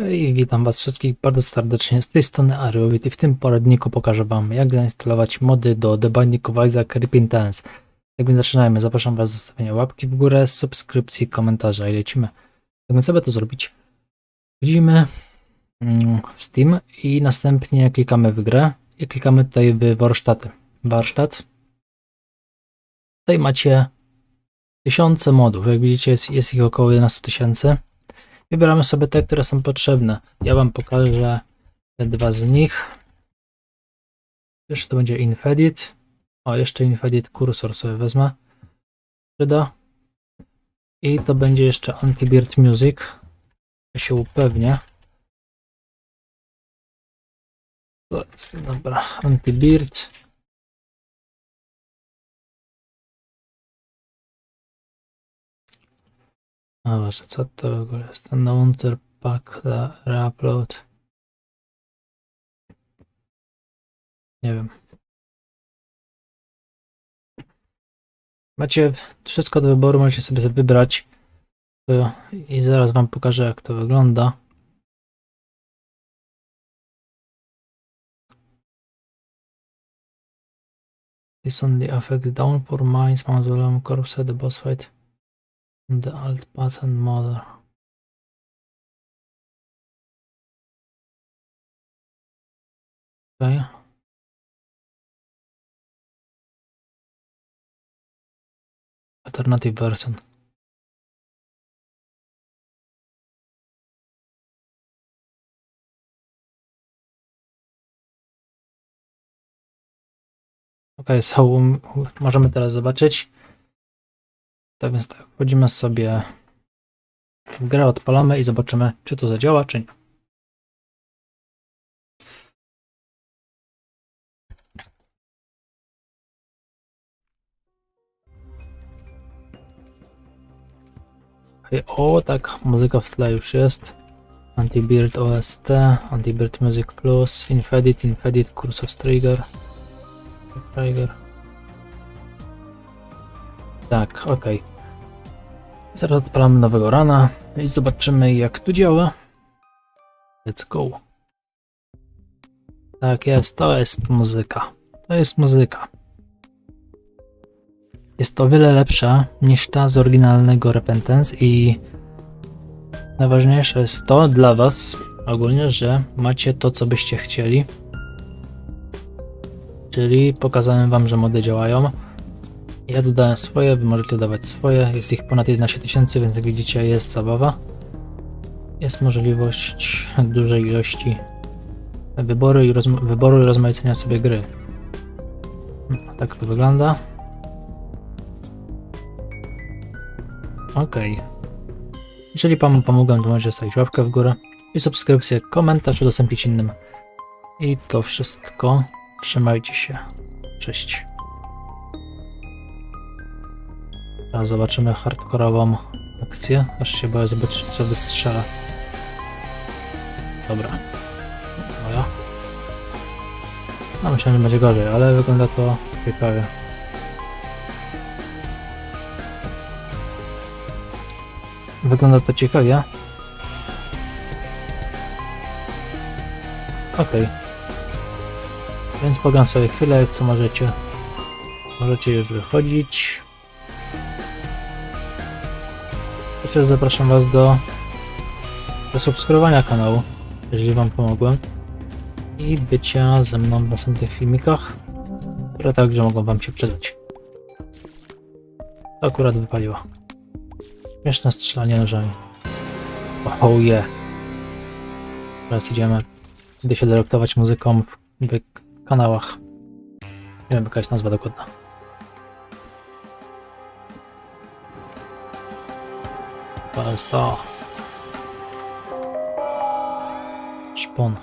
I witam Was wszystkich bardzo serdecznie z tej strony Ariowit i w tym poradniku pokażę Wam jak zainstalować mody do The Binding of Isaac. Jak więc zaczynajmy, zapraszam Was do zostawienia łapki w górę, subskrypcji, komentarza i lecimy. Jak więc aby to zrobić? Wchodzimy mm, w Steam i następnie klikamy w grę i klikamy tutaj w warsztaty. Warsztat. Tutaj macie tysiące modów, jak widzicie jest, jest ich około 11 tysięcy. Wybieramy sobie te, które są potrzebne. Ja Wam pokażę te dwa z nich. Jeszcze to będzie Infedit. O, jeszcze Infedit kursor sobie wezmę. Przyda. I to będzie jeszcze Anti-Beard Music. To się upewnię. To jest, dobra, Anti-Beard. A właśnie, co to w ogóle jest? Ten Launcher Pack Reupload. Nie wiem. Macie wszystko do wyboru, możecie sobie wybrać. I zaraz wam pokażę jak to wygląda. This only affects downpour mines, mausoleum, corpse the boss fight. The alt button model. Okay. Alternative version. Ok, so możemy teraz zobaczyć. Tak więc tak, wchodzimy sobie w grę, odpalamy i zobaczymy, czy to zadziała, czy nie. O, tak, muzyka w tle już jest. Anti-Beard OST, Anti-Beard Music Plus, Infedit, Infedit, Cursus Trigger. Trigger. Tak, okej. Zaraz odpalamy nowego rana i zobaczymy jak tu działa. Let's go. Tak jest, to jest muzyka. To jest muzyka. Jest to o wiele lepsza niż ta z oryginalnego Repentance i najważniejsze jest to dla Was ogólnie, że macie to co byście chcieli. Czyli pokazałem Wam, że mody działają. Ja dodałem swoje, wy możecie dodawać swoje. Jest ich ponad 11 tysięcy, więc jak widzicie jest zabawa. Jest możliwość dużej ilości wyboru i, wyboru i rozmaicenia sobie gry. No, tak to wygląda. Ok. Jeżeli Wam pomogłem, to możecie zostawić łapkę w górę i subskrypcję, komentarz udostępnić innym. I to wszystko. Trzymajcie się. Cześć. Teraz zobaczymy hardkorową akcję. Aż się boję zobaczyć, co wystrzela. Dobra. Moja. No myślałem, że będzie gorzej, ale wygląda to ciekawie. Wygląda to ciekawie. Okej. Więc pogram sobie chwilę, jak co możecie. Możecie już wychodzić. Chociaż zapraszam Was do, do subskrybowania kanału, jeżeli Wam pomogłem. I bycia ze mną w następnych filmikach, które także mogą Wam się przydać. To akurat wypaliło. Śmieszne strzelanie nożami. Oh yeah. Teraz idziemy. Idę się delektować muzyką w, w kanałach. Nie wiem jaka jest nazwa dokładna. Jest to. Szpon.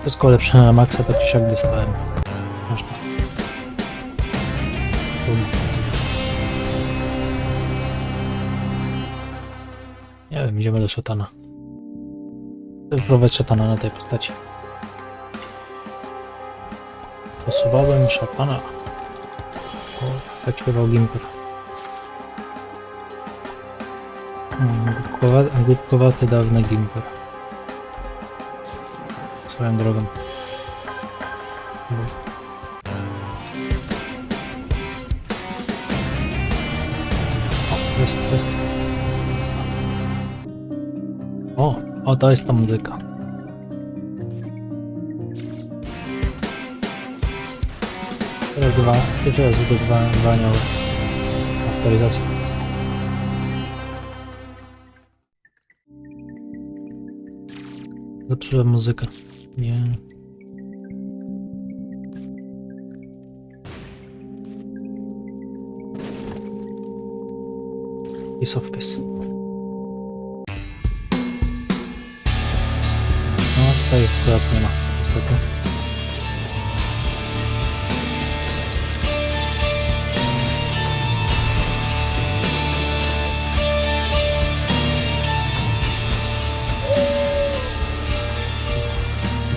Wszystko lepsze na maksa, tak czy siak dostałem. Nie wiem, idziemy do szatana. Wypróbować szatana na tej postaci. Posuwałem szatana. O, tak śpiewał Gimper. Hmm, głupkowa- Głupkowaty dawny Gimper. Swoją drogą. O, jest, jest. O, o, to jest ta muzyka. Teraz dwa, pierwszy raz zdobywałem dwa anioły. Aktualizacja. Zepsułem muzykę. Nie. Piece of. No tutaj akurat nie ma, niestety.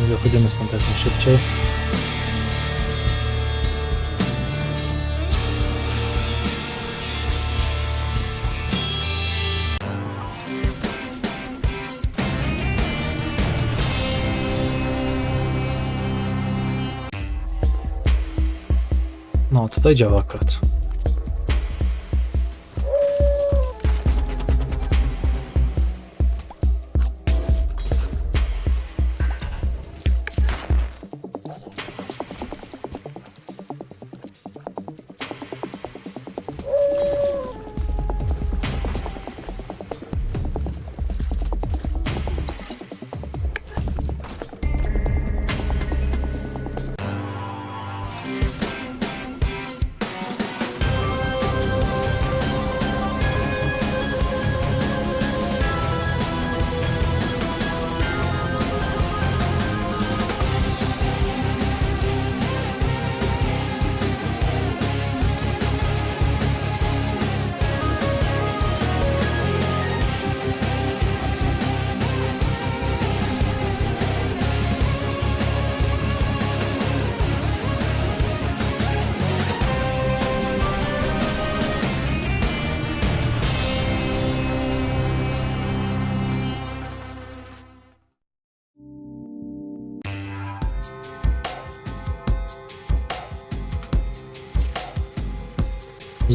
Wychodzimy stąd jak najszybciej. No, tutaj działa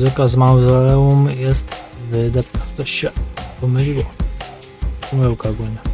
Muzyka z mauzoleum jest wydepta. Coś się pomyliło. Pomyłka ogólnie.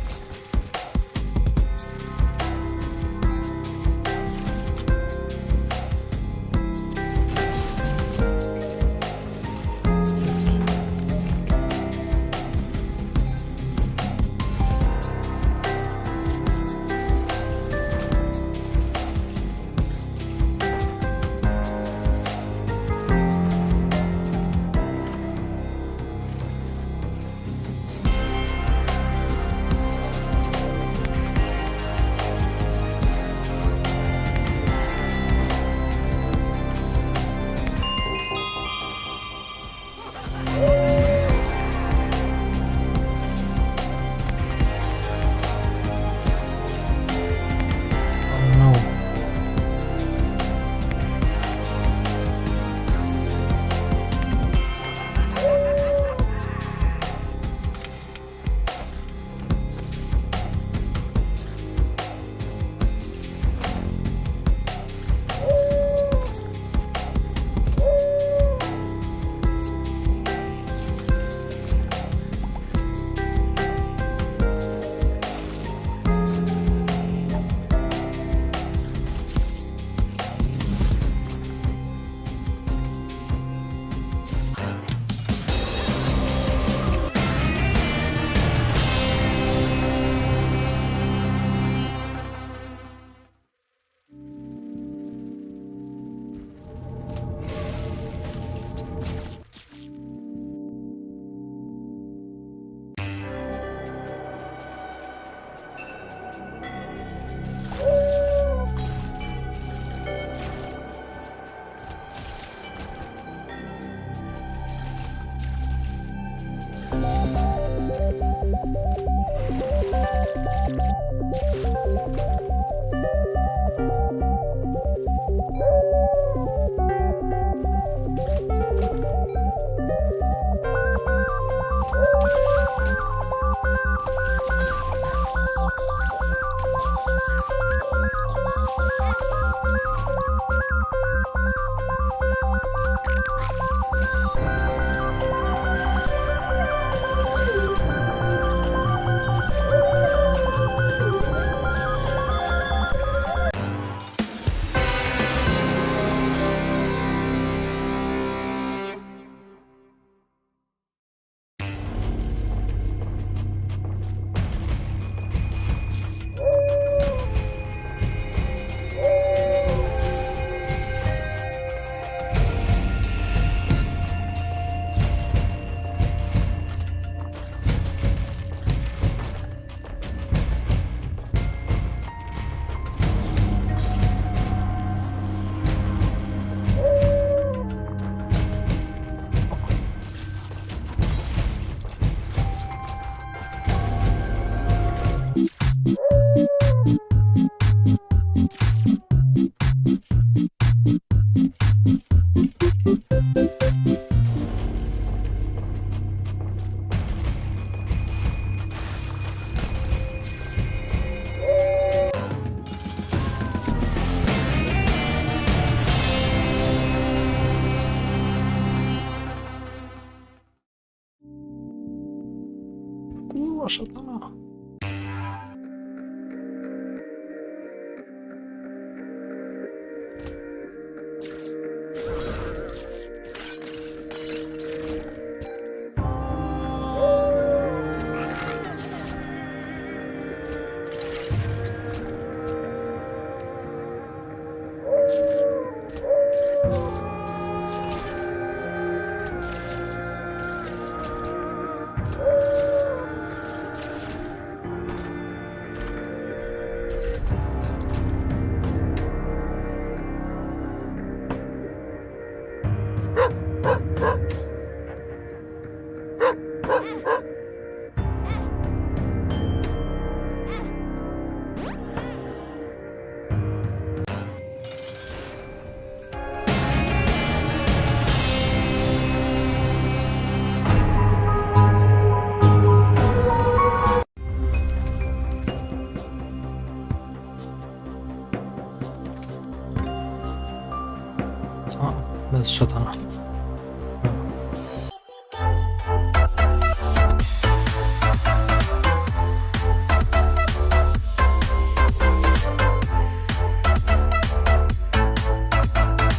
অসাধারণ szatana. O, bez szatana.